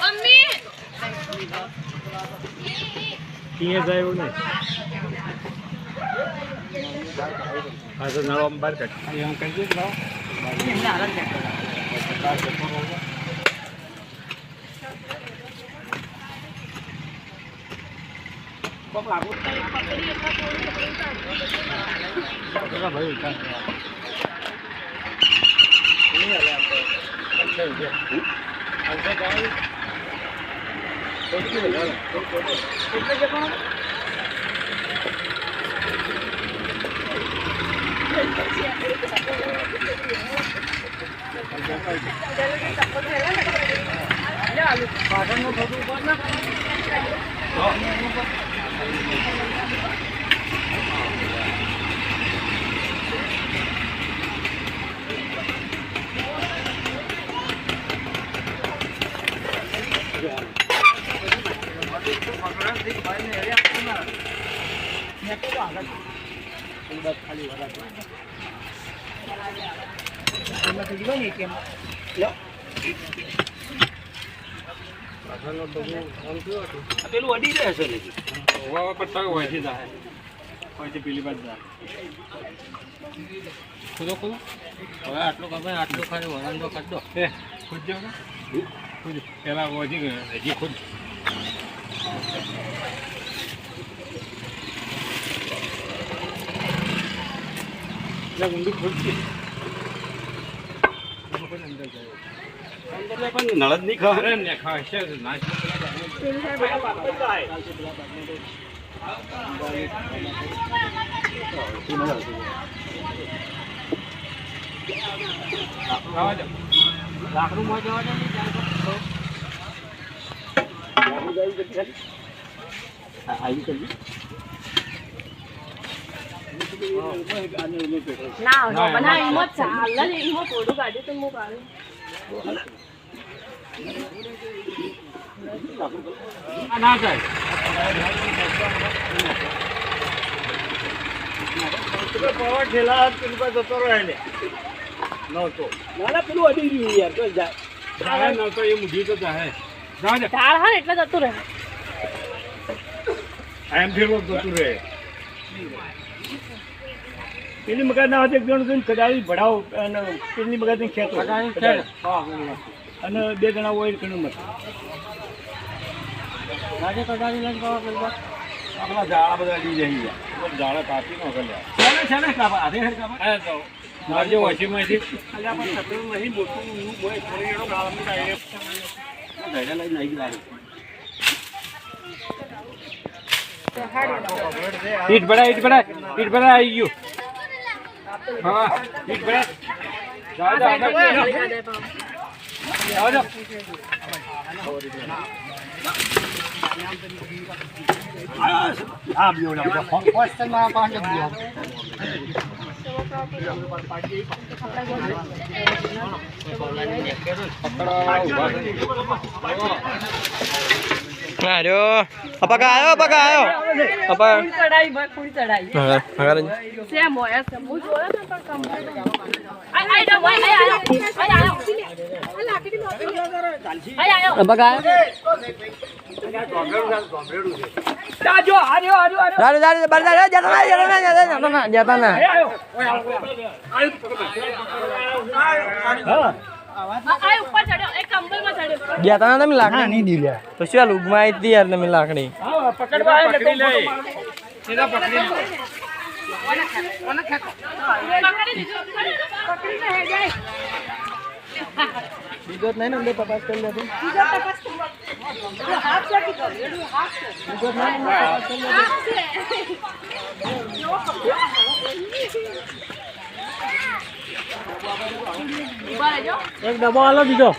Mummy અહીંયા જાય એવું નહીં હા તો નળો બહાર કાઢ એમ કહી દે લાવો બહાર જતો રહો. પેલા ભાઈ કાંઈ નહીં હાલે આપણે. અચ્છા, ઉભે. અચ્છા, જાય. થોડી વધારે. એટલે કે પણ પાટણનું થોડું ઉપર ના પેલું અડી રહે છે વાવા પર તક જાય હોય છે પેલી બાજુ જાય ખુદો ખુદો હવે આટલું કમાય આટલું ખાલી વરાંડો કાઢો એ ખુદ જાવ ને ખુદ પેલા ગયો હજી ખુદ. ઊંડી અંદર પણ નળ જ નહીં ખાવા ને દો લાકડું માં જવા દે ને જાય પવન ઠેલા પેલી જતો રહે ને નહોતો ના પેલું અડી રહ્યું યાર તો જાય જાય એ મૂઢી તો જાય તાર હા એટલે જતું રહે એમ ફેરવો જતું રહે પેલી મગજ ના એક જણ જોઈને કદાળી ભડાવ અને પેલી મગજની ખેતો અને બે જણા હોય ઘણું મત લાગે કડારી લઈને પેલા આપણા ઝાડા બધા અડી જઈ ગયા ઝાડા કાપી નો ગલ્યા ચાલે ચાલે કાપા આધે હર કાપા હા તો મારજો વોશિંગમાંથી અલ્યા પણ સતરું નહીં બોલતું હું બોય થોડી એનો ગાળામાં ડાયરેક્ટ ઘરે લઈને આવી ગયા ઈટ ભરા ઈટ ભરા ઈટ બડા આવી ગયું હા ઈટ ભરા જાઓ જાઓ જાઓ જાઓ જાઓ હા બીઓ હોસ્ટેલમાં પાંચ બીઓ Aduh, apa kayo? Apa kayo? Apa? પૂરી ચડાઈ ભાઈ પૂરી ચડાઈ Makan, makan. સેમ હોય સેમ હું જોયો ને પણ કમ આય આય ભાઈ આય આય આય આય આય આય na, jatuh na, jatuh na. હા આય ઉપર ચડ્યો એક કંબલમાં ચડ્યો. Jatuh na તમે લાકડી. નહીં દીધા તો શું લુગમાં આવી હતી યાર તમે લાકડી? હા પકડવા આવે પકડી લે એટલે સીધા પકડી લે પકડી દીધું પકડીને હે. જાય બીજો જ નહીં ને અંદર તપાસ કરી લેતું એક ડબ્બો આલો બીજો.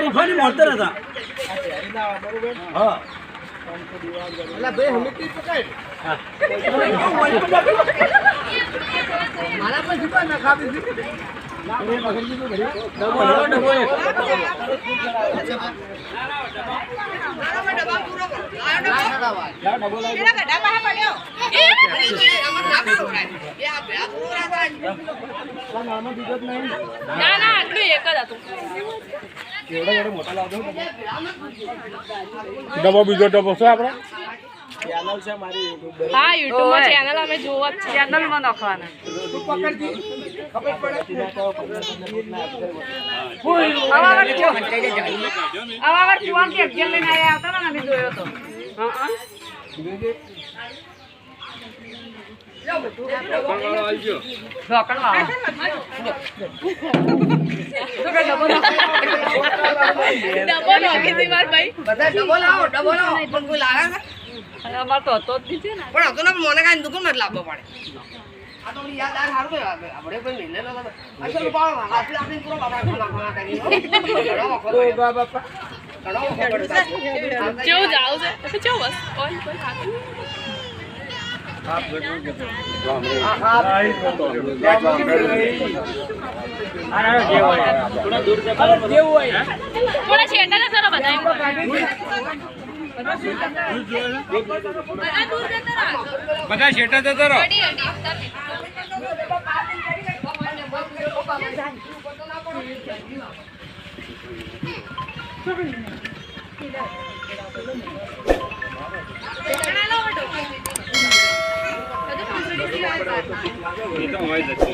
રીફાની હતા હા. ના ના આટલું એક જ હતું. ડબ્બો બીજો ડબ્બો છે આપણે હા યુટ્યુબમાં ચેનલ અમે જોવા જ છે. ચેનલમાં નાખવાના. આવા ચુવાન કે એક્ઝામ લઈને આયા હતા ને અમે જોયો તો. હા વાળો આવી ગયો. ઢોકણ વાળો ડબો નોખી હતી માર ભાઈ બધા ડબલ આવો ડબલ આવો. પણ કોઈ લાગે છે? અમાર તો હતો જ નહીં ને. પણ હતો ને મને કાંઈ દુકાન નથી લાવવો પડે. આ તો યાદ આ સારું આપણે કોઈ મહિને લો અસલ પાવ આપણે આપણે પૂરો બાબા ખાના ખાના કરી ઓ બા બાપા. ઘણો વખત પડતા કેવું જાવ છે. કેવું બસ કોઈ કોઈ ખાતું. થોડા છેટા ને કરો બધા બધા દૂર જતા રહો. તો હોય જ છે.